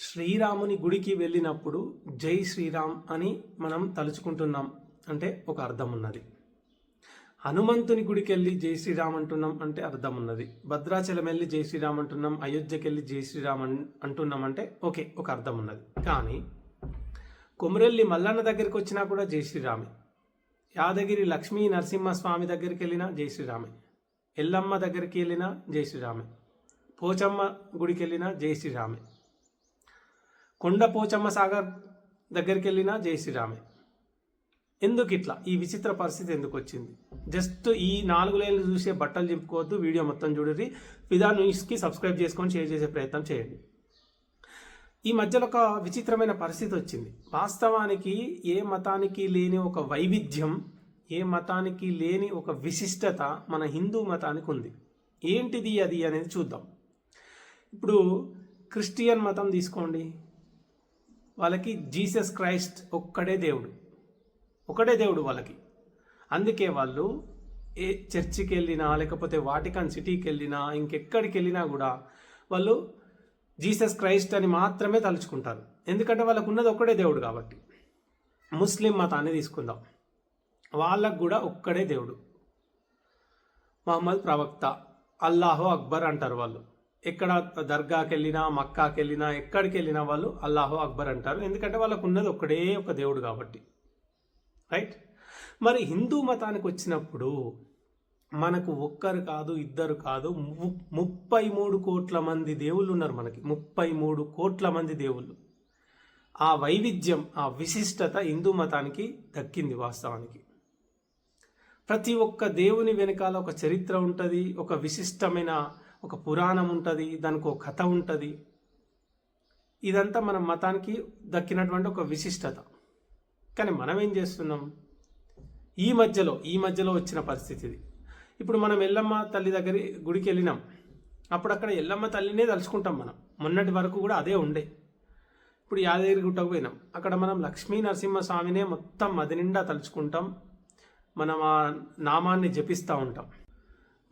శ్రీరాముని గుడికి వెళ్ళినప్పుడు జై శ్రీరామ్ అని మనం తలుచుకుంటున్నాం అంటే ఒక అర్థం ఉన్నది. హనుమంతుని గుడికి వెళ్ళి జై శ్రీరామ్ అంటున్నాం అంటే అర్థం ఉన్నది. భద్రాచలం వెళ్ళి జై శ్రీరామ్ అంటున్నాం అయోధ్యకి వెళ్ళి జై శ్రీరామ్ అంటున్నాం అంటే ఓకే ఒక అర్థం ఉన్నది. కానీ కొమరెల్లి మల్లన్న దగ్గరికి వచ్చినా కూడా జై శ్రీరామే. యాదగిరి లక్ష్మీ నరసింహస్వామి దగ్గరికి వెళ్ళినా జై శ్రీరామే. ఎల్లమ్మ దగ్గరికి వెళ్ళినా జై శ్రీరామే. పోచమ్మ గుడికి వెళ్ళినా జై శ్రీరామే. కొండ పోచమ్మ సాగర్ దగ్గరికి వెళ్ళినా జై శ్రీరామే. ఎందుకు ఇట్లా ఈ విచిత్ర పరిస్థితి ఎందుకు వచ్చింది జస్ట్ ఈ నాలుగు లైన్లు చూసే బట్టలు చింపుకోవద్దు వీడియో మొత్తం చూడండి ఫిదా న్యూస్కి సబ్స్క్రైబ్ చేసుకొని షేర్ చేసే ప్రయత్నం చేయండి. ఈ మధ్యలో ఒక విచిత్రమైన పరిస్థితి వచ్చింది. వాస్తవానికి ఏ మతానికి లేని ఒక వైవిధ్యం ఏ మతానికి లేని ఒక విశిష్టత మన హిందూ మతానికి ఉంది. ఏంటిది అది అనేది చూద్దాం. ఇప్పుడు క్రిస్టియన్ మతం తీసుకోండి. వాళ్ళకి జీసస్ క్రైస్ట్ ఒక్కడే దేవుడు. ఒకడే దేవుడు వాళ్ళకి. అందుకే వాళ్ళు ఏ చర్చికి వెళ్ళినా లేకపోతే వాటికన్ సిటీకి వెళ్ళినా ఇంకెక్కడికి వెళ్ళినా కూడా వాళ్ళు జీసస్ క్రైస్ట్ అని మాత్రమే తలుచుకుంటారు. ఎందుకంటే వాళ్ళకు ఉన్నది ఒక్కడే దేవుడు కాబట్టి. ముస్లిం మతాన్ని తీసుకుందాం. వాళ్ళకు కూడా ఒక్కడే దేవుడు. మహమ్మద్ ప్రవక్త అల్లాహో అక్బర్ అంటారు వాళ్ళు. ఎక్కడ దర్గాకి వెళ్ళినా మక్కాకి వెళ్ళినా ఎక్కడికి వెళ్ళినా వాళ్ళు అల్లాహో అక్బర్ అంటారు. ఎందుకంటే వాళ్ళకు ఉన్నది ఒక్కడే ఒక దేవుడు కాబట్టి. రైట్? మరి హిందూ మతానికి వచ్చినప్పుడు మనకు ఒక్కరు కాదు ఇద్దరు కాదు ము- ముప్పై మూడు కోట్ల మంది దేవుళ్ళు ఉన్నారు మనకి. ముప్పై మూడు కోట్ల మంది దేవుళ్ళు. ఆ వైవిధ్యం ఆ విశిష్టత హిందూ మతానికి దక్కింది వాస్తవానికి. ప్రతి ఒక్క దేవుని వెనకాల ఒక చరిత్ర ఉంటుంది ఒక విశిష్టమైన ఒక పురాణం ఉంటుంది దానికి ఒక కథ ఉంటుంది. ఇదంతా మన మతానికి దక్కినటువంటి ఒక విశిష్టత. కానీ మనం ఏం చేస్తున్నాం? ఈ మధ్యలో ఈ మధ్యలో వచ్చిన పరిస్థితి ఇది. ఇప్పుడు మనం ఎల్లమ్మ తల్లి దగ్గర గుడికి వెళ్ళినాం. అప్పుడు అక్కడ ఎల్లమ్మ తల్లినే తలుచుకుంటాం మనం. మొన్నటి వరకు కూడా అదే ఉండే. ఇప్పుడు యాదగిరి గుట్టకు పోయినాం. అక్కడ మనం లక్ష్మీ నరసింహ స్వామినే మొత్తం మది నిండా తలుచుకుంటాం. మనం ఆ నామాన్ని జపిస్తూ ఉంటాం.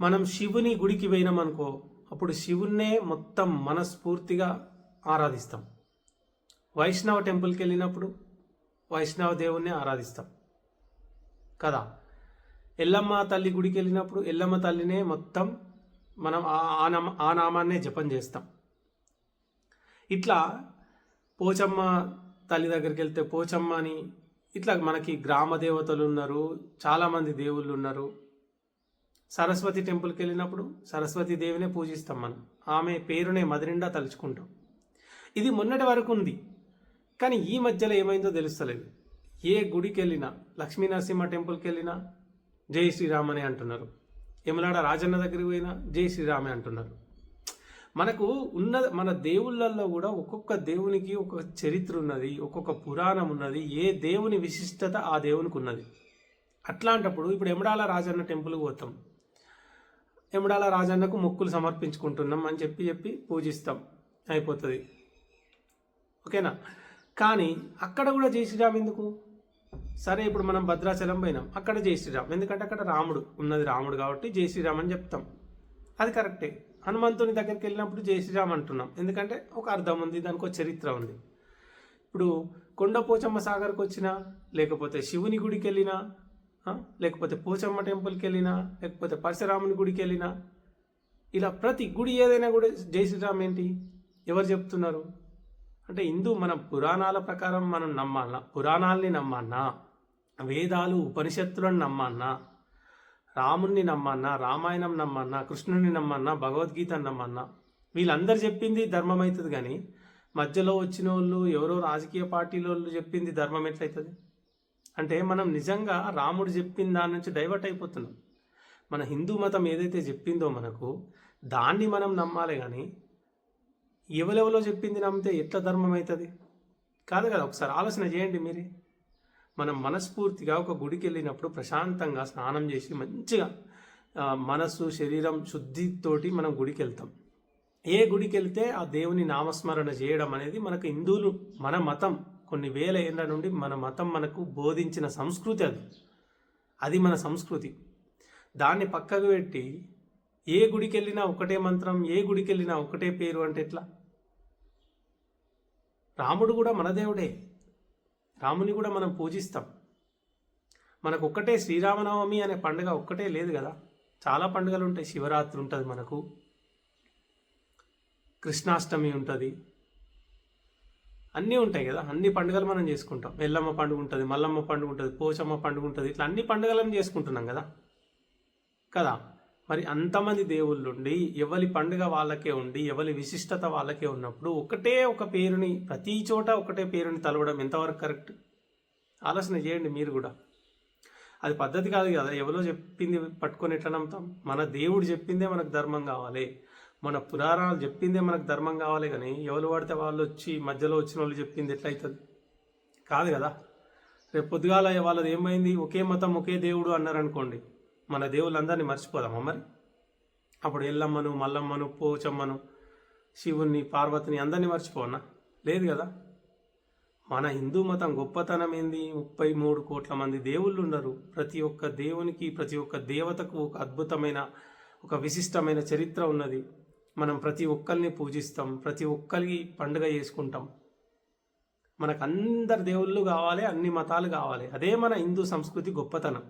మనం శివుని గుడికి పోయినామనుకో అప్పుడు శివున్నే మొత్తం మనస్ఫూర్తిగా ఆరాధిస్తాం. వైష్ణవ టెంపుల్కి వెళ్ళినప్పుడు వైష్ణవ దేవుణ్ణి ఆరాధిస్తాం. కదా? ఎల్లమ్మ తల్లి గుడికి వెళ్ళినప్పుడు ఎల్లమ్మ తల్లినే మొత్తం మనం ఆ- ఆ నామ ఆ నామాన్నే జపం చేస్తాం. ఇట్లా పోచమ్మ తల్లి దగ్గరికి వెళ్తే పోచమ్మ అని ఇట్లా మనకి గ్రామ దేవతలు ఉన్నారు చాలామంది దేవుళ్ళు ఉన్నారు. సరస్వతి టెంపుల్కి వెళ్ళినప్పుడు సరస్వతి దేవినే పూజిస్తాం మనం. ఆమె పేరునే మదినిండా తలుచుకుంటాం. ఇది మొన్నటి వరకు ఉంది. కానీ ఈ మధ్యలో ఏమైందో తెలుస్తలేదు. ఏ గుడికి వెళ్ళినా లక్ష్మీ నరసింహ టెంపుల్కి వెళ్ళినా జై శ్రీరామ్ అని అంటున్నారు. యమలాడ రాజన్న దగ్గరికి పోయినా జై శ్రీరామే అంటున్నారు. మనకు ఉన్న మన దేవుళ్ళల్లో కూడా ఒక్కొక్క దేవునికి ఒక చరిత్ర ఉన్నది ఒక్కొక్క పురాణం ఉన్నది ఏ దేవుని విశిష్టత ఆ దేవునికి ఉన్నది. అట్లాంటప్పుడు ఇప్పుడు ఎమడాల రాజన్న టెంపుల్కి పోతాం. ఎమడాల రాజన్నకు మొక్కులు సమర్పించుకుంటున్నాం అని చెప్పి చెప్పి పూజిస్తాం. అయిపోతుంది. ఓకేనా? కానీ అక్కడ కూడా జై శ్రీరామ్ ఎందుకు? సరే ఇప్పుడు మనం భద్రాచలం పోయినాం. అక్కడ జై శ్రీరామ్. ఎందుకంటే అక్కడ రాముడు ఉన్నది రాముడు కాబట్టి జై శ్రీరామ్ అని చెప్తాం. అది కరెక్టే. హనుమంతుని దగ్గరికి వెళ్ళినప్పుడు జై శ్రీరామ్ అంటున్నాం. ఎందుకంటే ఒక అర్థం ఉంది దానికి ఒక చరిత్ర ఉంది. ఇప్పుడు కొండపోచమ్మ సాగర్కి వచ్చినా లేకపోతే శివుని గుడికి వెళ్ళినా లేకపోతే పోచమ్మ టెంపుల్కి వెళ్ళినా లేకపోతే పరశురాముని గుడికి వెళ్ళినా ఇలా ప్రతి గుడి ఏదైనా కూడా జై శ్రీరామ్ ఏంటి? ఎవరు చెప్తున్నారు? అంటే హిందూ మన పురాణాల ప్రకారం మనం నమ్మాలనా? పురాణాల్ని నమ్మన్నా వేదాలు ఉపనిషత్తులను నమ్మన్నా రాముణ్ణి నమ్మన్నా రామాయణం నమ్మన్నా కృష్ణుని నమ్మన్నా భగవద్గీతను నమ్మన్నా వీళ్ళందరూ చెప్పింది ధర్మం అవుతుంది కానీ మధ్యలో వచ్చిన వాళ్ళు ఎవరో రాజకీయ పార్టీల వాళ్ళు చెప్పింది ధర్మం ఎట్లయితుంది? అంటే మనం నిజంగా రాముడు చెప్పిన దాని నుంచి డైవర్ట్ అయిపోతున్నాం. మన హిందూ మతం ఏదైతే చెప్పిందో మనకు దాన్ని మనం నమ్మాలి కానీ ఎవరెవరో చెప్పింది నమ్మితే ఎట్లా ధర్మం అవుతుంది కాదు కదా ఒకసారి ఆలోచన చేయండి మీరే. మనం మనస్ఫూర్తిగా ఒక గుడికి వెళ్ళినప్పుడు ప్రశాంతంగా స్నానం చేసి మంచిగా మనస్సు శరీరం శుద్ధితోటి మనం గుడికి వెళ్తాం. ఏ గుడికి వెళ్తే ఆ దేవుని నామస్మరణ చేయడం అనేది మనకు హిందువులు మన మతం కొన్ని వేల ఏళ్ళ నుండి మన మతం మనకు బోధించిన సంస్కృతి అది. అది మన సంస్కృతి. దాన్ని పక్కకు పెట్టి ఏ గుడికి వెళ్ళినా ఒకటే మంత్రం ఏ గుడికి వెళ్ళినా ఒకటే పేరు అంటే ఎట్లా? రాముడు కూడా మన దేవుడే. రాముని కూడా మనం పూజిస్తాం. మనకు ఒక్కటే శ్రీరామనవమి అనే పండుగ ఒక్కటే లేదు కదా? చాలా పండుగలు ఉంటాయి. శివరాత్రి ఉంటుంది మనకు. కృష్ణాష్టమి ఉంటుంది. అన్నీ ఉంటాయి కదా. అన్ని పండుగలు మనం చేసుకుంటాం. ఎల్లమ్మ పండుగ ఉంటుంది మల్లమ్మ పండుగ ఉంటుంది పోచమ్మ పండుగ ఉంటుంది ఇట్లా అన్ని పండుగలను చేసుకుంటున్నాం కదా. కదా? మరి అంతమంది దేవుళ్ళు ఉండి ఎవరి పండుగ వాళ్ళకే ఉండి ఎవరి విశిష్టత వాళ్ళకే ఉన్నప్పుడు ఒకటే ఒక పేరుని ప్రతి చోట ఒకటే పేరుని తలవడం ఎంతవరకు కరెక్ట్? ఆలోచన చేయండి మీరు కూడా. అది పద్ధతి కాదు కదా. ఎవరో చెప్పింది పట్టుకొని ఎట్లా నమ్ముతాం? మన దేవుడు చెప్పిందే మనకు ధర్మం కావాలి. మన పురాణాలు చెప్పిందే మనకు ధర్మం కావాలి కానీ ఎవరు పడితే వాళ్ళు వచ్చి మధ్యలో వచ్చిన వాళ్ళు చెప్పింది ఎట్లయితుంది? కాదు కదా. రేపు పొద్దుగాల వాళ్ళది ఏమైంది? ఒకే మతం ఒకే దేవుడు అన్నారు అనుకోండి. మన దేవుళ్ళందరినీ మర్చిపోదామా మరి? అప్పుడు ఎల్లమ్మను మల్లమ్మను పోచమ్మను శివుణ్ణి పార్వతిని అందరినీ మర్చిపోనా? లేదు కదా. మన హిందూ మతం గొప్పతనం ఏంది? ముప్పై మూడు కోట్ల మంది దేవుళ్ళు ఉన్నారు. ప్రతి ఒక్క దేవునికి ప్రతి ఒక్క దేవతకు ఒక అద్భుతమైన ఒక విశిష్టమైన చరిత్ర ఉన్నది. మనం ప్రతి ఒక్కరిని పూజిస్తాం ప్రతి ఒక్కరికి పండుగ చేసుకుంటాం. మనకు అందరు దేవుళ్ళు కావాలి అన్ని మతాలు కావాలి. అదే మన హిందూ సంస్కృతి గొప్పతనం.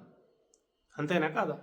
అంతేనా కాదా?